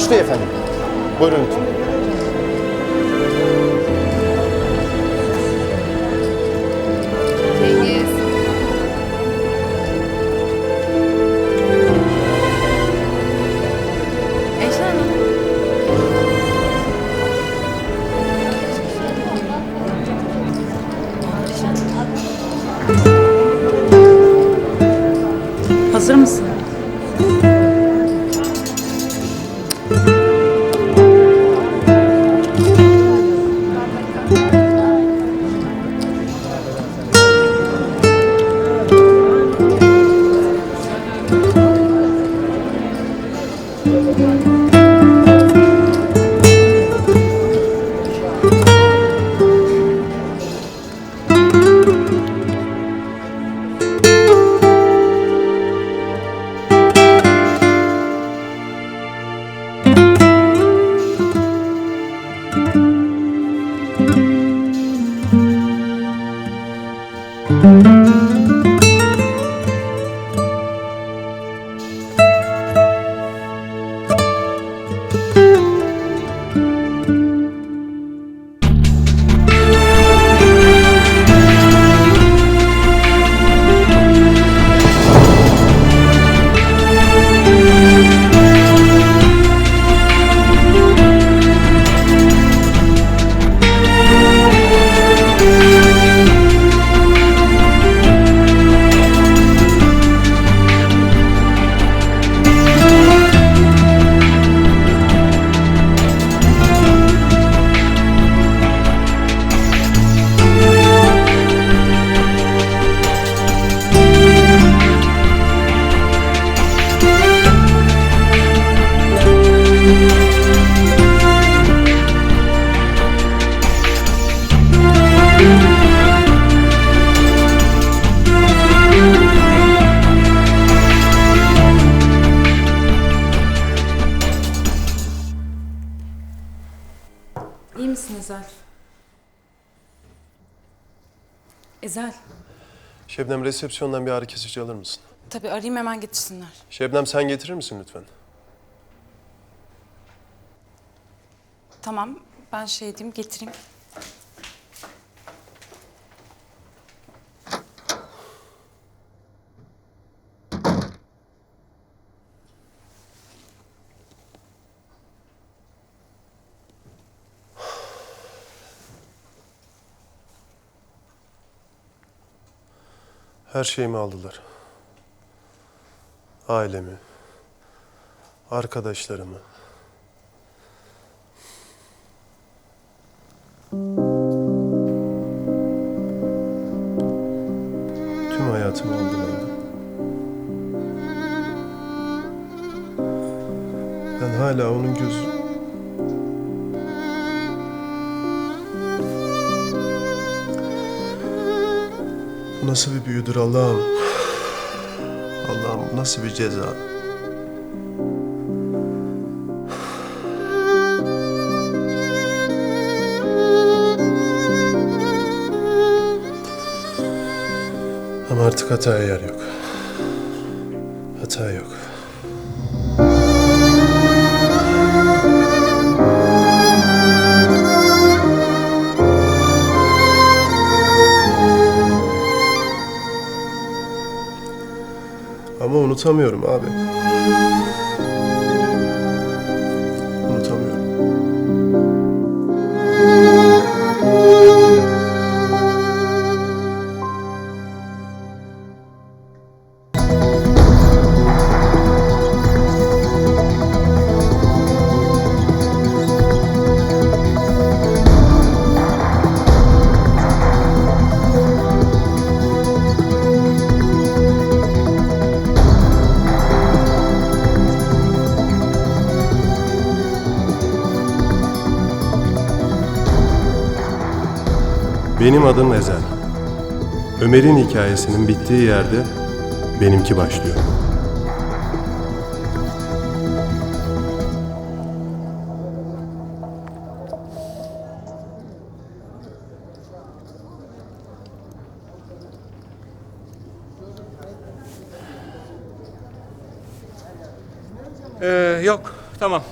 Başlıyor efendim. Buyurun lütfen. Hazır mısın? Ezel. Şebnem resepsiyondan bir ağrı kesici alır mısın? Tabii arayayım hemen getirsinler. Şebnem sen getirir misin lütfen? Tamam ben şey diyeyim getireyim. Her şeyimi aldılar. Ailemi, arkadaşlarımı. Tüm hayatımı aldılar. Ben hala onun gözü... Bu nasıl bir büyüdür Allah'ım? Allah'ım nasıl bir ceza? Ama artık hataya yer yok. Hata yok. Ama unutamıyorum abi. Benim adım Ezel. Ömer'in hikayesinin bittiği yerde benimki başlıyor. Ee, yok, tamam.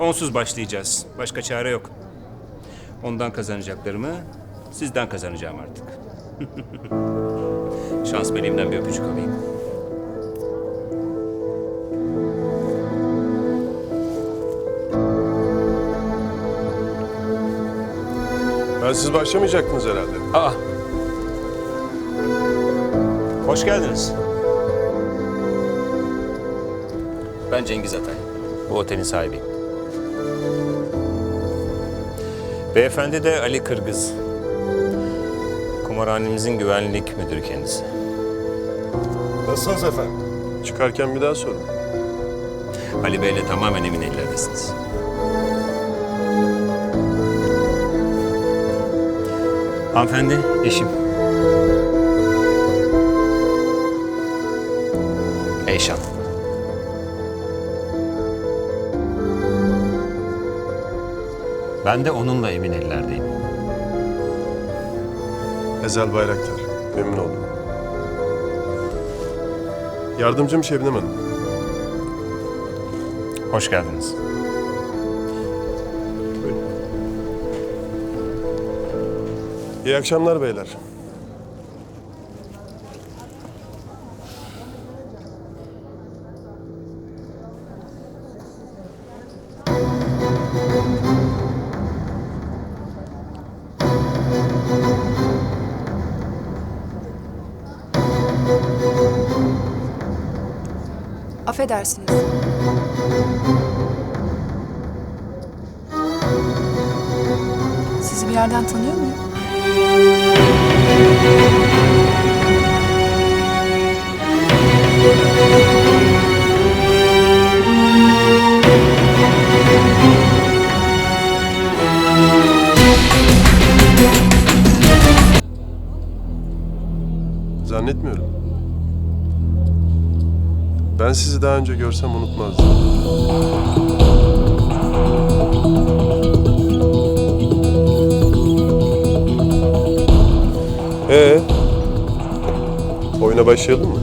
Onsuz başlayacağız. Başka çare yok. Ondan kazanacaklarımı sizden kazanacağım artık. Şans meleğimden bir öpücük alayım. Ben siz başlamayacaktınız herhalde. Aa. Hoş geldiniz. Ben Cengiz Atay. Bu otelin sahibiyim. Beyefendi de Ali Kırgız. Kumarhanemizin güvenlik müdürü kendisi. Nasılsınız efendim? Çıkarken bir daha sorun. Ali Bey'le tamamen emin ellerdesiniz. Hanımefendi, eşim. Eyşan. Ben de onunla emin ellerdeyim. Ezel Bayraktar. Memnun oldum. Yardımcım Şebnem Hanım. Hoş geldiniz. İyi akşamlar beyler. Affedersiniz. Sizi bir yerden tanıyor muyum? Zannetmiyorum. Ben sizi daha önce görsem unutmazdım. Ee, oyuna başlayalım mı?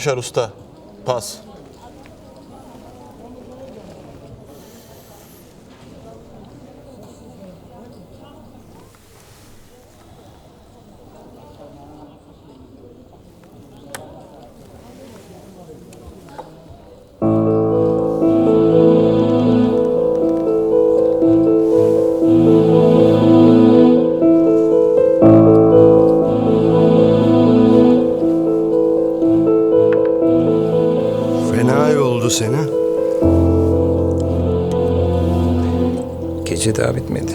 Enaşar Usta. Pas. Gece daha bitmedi.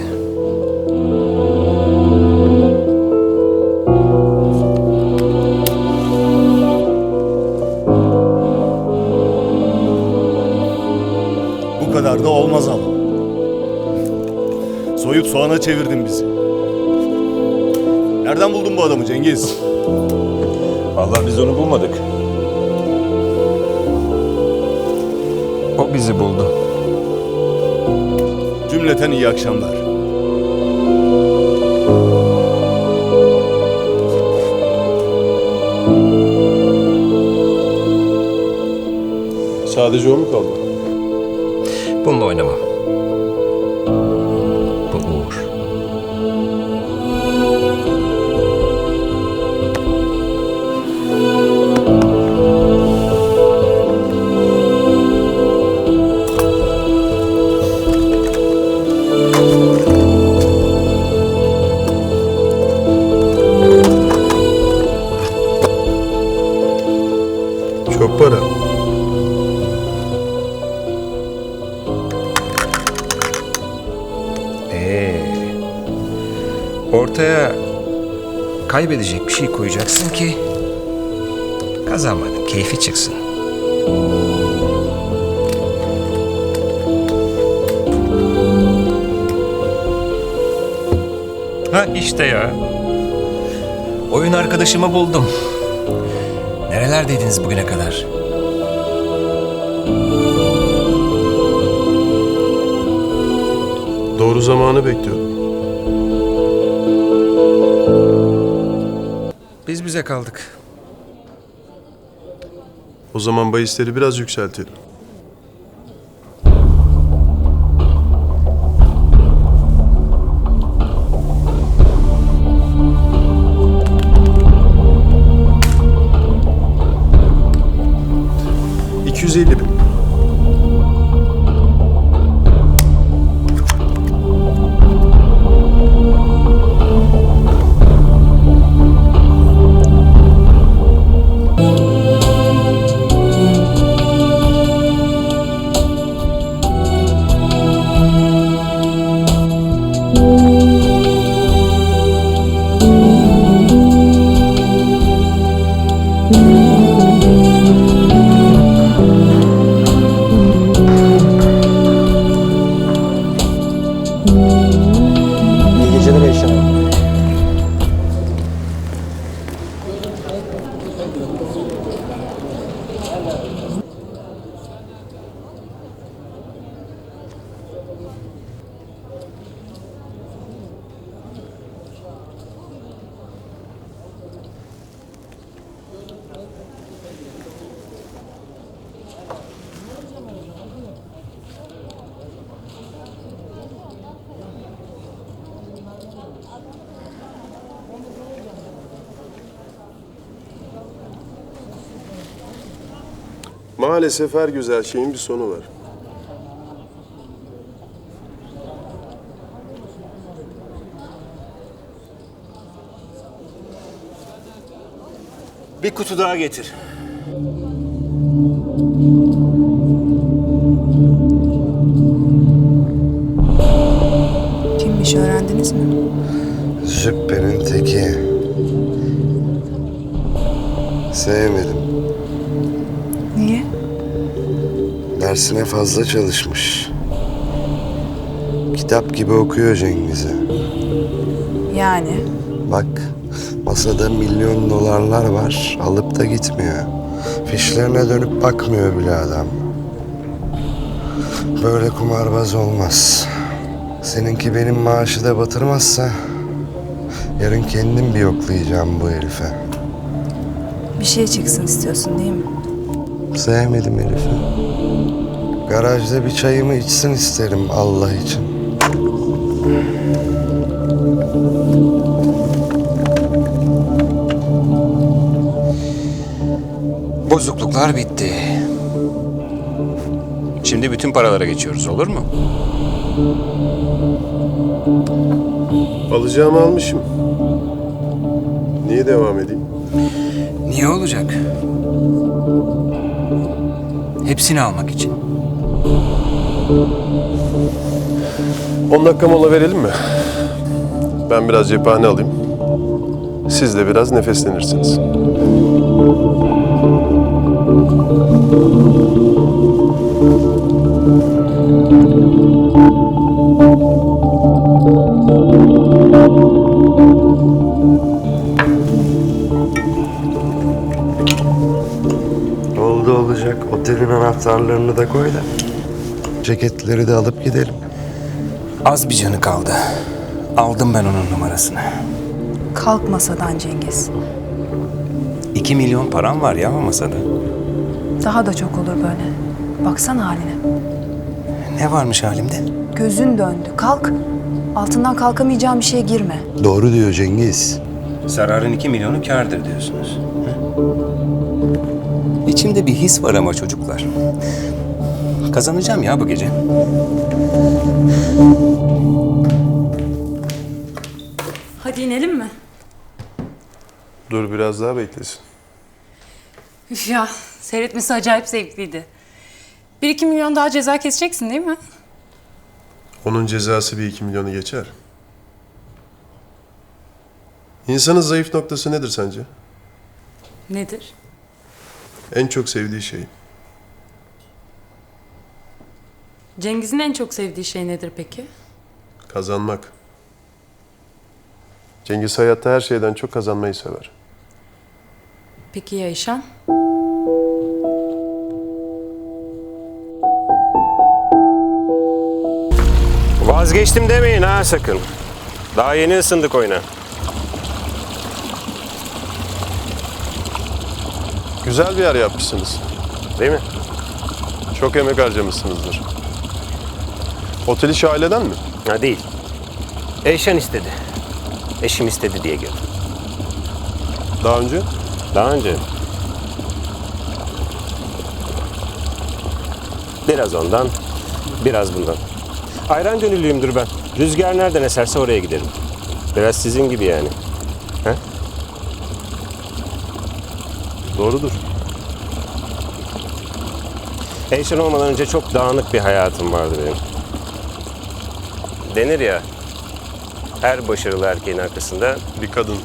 Bu kadar da olmaz ama. Soyup soğana çevirdin bizi. Nereden buldun bu adamı Cengiz? Vallahi biz onu bulmadık. O bizi buldu. Cümleten iyi akşamlar. Sadece o mu kaldı? Bununla oynamam. para. Ee, ortaya kaybedecek bir şey koyacaksın ki kazanmadım, keyfi çıksın. Ha işte ya. Oyun arkadaşımı buldum. Nerelerdeydiniz bugüne kadar? Doğru zamanı bekliyordum. Biz bize kaldık. O zaman bahisleri biraz yükseltelim. ...250 bin. Maalesef her güzel şeyin bir sonu var. Bir kutu daha getir. Kimmiş öğrendiniz mi? Züppenin teki. Sevmedim. Dersine fazla çalışmış. Kitap gibi okuyor Cengiz'i. Yani Bak masada milyon dolarlar var. Alıp da gitmiyor. Fişlerine dönüp bakmıyor bile adam. Böyle kumarbaz olmaz. Seninki benim maaşı da batırmazsa... ...yarın kendim bir yoklayacağım bu herife. bir şey çıksın istiyorsun değil mi? Sevmedim herifi. Garajda bir çayımı içsin isterim Allah için. Bozukluklar bitti. Şimdi bütün paralara geçiyoruz olur mu? Alacağımı almışım. Niye devam edeyim? Niye olacak? Hepsini almak için. 10 dakika mola verelim mi? Ben biraz cephane alayım. Siz de biraz nefeslenirsiniz. Oldu olacak. Otelin anahtarlarını da koy da. Ceketleri de alıp gidelim. Az bir canı kaldı. Aldım ben onun numarasını. Kalk masadan Cengiz. İki milyon param var ya o masada. Daha da çok olur böyle. Baksana haline. Ne varmış halimde? Gözün döndü. Kalk. Altından kalkamayacağın bir şeye girme. Doğru diyor Cengiz. Zararın iki milyonu kârdır diyorsunuz. Hı? İçimde bir his var ama çocuklar. Kazanacağım ya bu gece. Hadi inelim mi? Dur biraz daha beklesin. Üf ya seyretmesi acayip zevkliydi. Bir iki milyon daha ceza keseceksin değil mi? Onun cezası bir iki milyonu geçer. İnsanın zayıf noktası nedir sence? Nedir? En çok sevdiği şey. Cengiz'in en çok sevdiği şey nedir peki? Kazanmak. Cengiz hayatta her şeyden çok kazanmayı sever. Peki ya Eyşan? Vazgeçtim demeyin ha sakın. Daha yeni ısındık oyuna. Güzel bir yer yapmışsınız. Değil mi? Çok emek harcamışsınızdır. Otel işi aileden mi? Ha değil. Eyşan istedi. Eşim istedi diye girdim. Daha önce? Daha önce. Biraz ondan, biraz bundan. Ayran gönüllüyümdür ben. Rüzgar nereden eserse oraya giderim. Biraz sizin gibi yani. He? Doğrudur. Eyşan olmadan önce çok dağınık bir hayatım vardı benim. Denir ya, her başarılı erkeğin arkasında Bir kadın.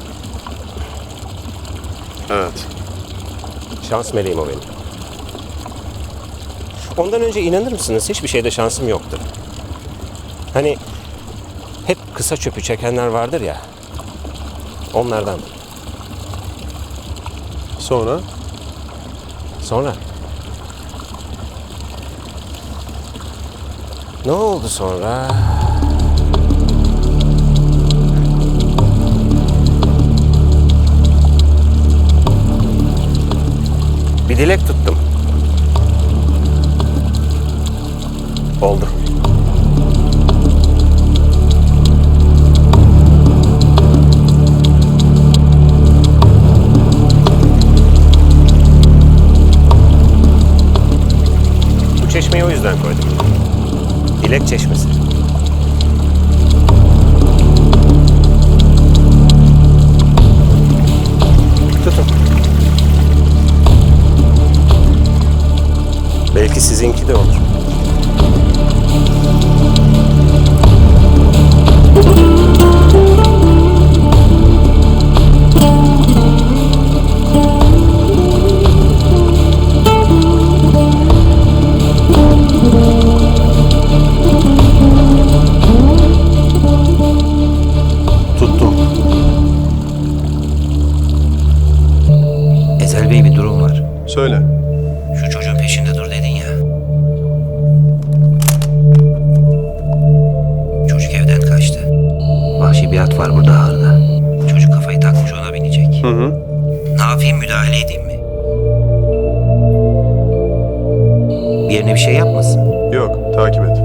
Evet. şans meleğim o benim. Ondan önce inanır mısınız hiçbir şeyde şansım yoktu. Hani hep kısa çöpü çekenler vardır ya, onlardan. Sonra? Sonra? Ne oldu sonra? Dilek tuttum. Oldu. Bu çeşmeyi o yüzden koydum. Dilek çeşmesi. Belki sizinki de olur. Hı hı. Ne yapayım müdahale edeyim mi? Bir yerine bir şey yapmasın. Yok, takip et.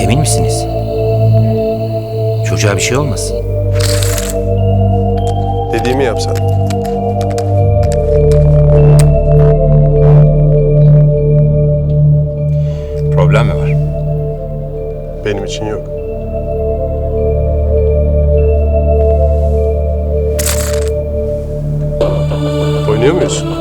Emin misiniz? Çocuğa bir şey olmasın. Dediğimi yap sen. Problem mi var? Benim için yok. entendeu isso?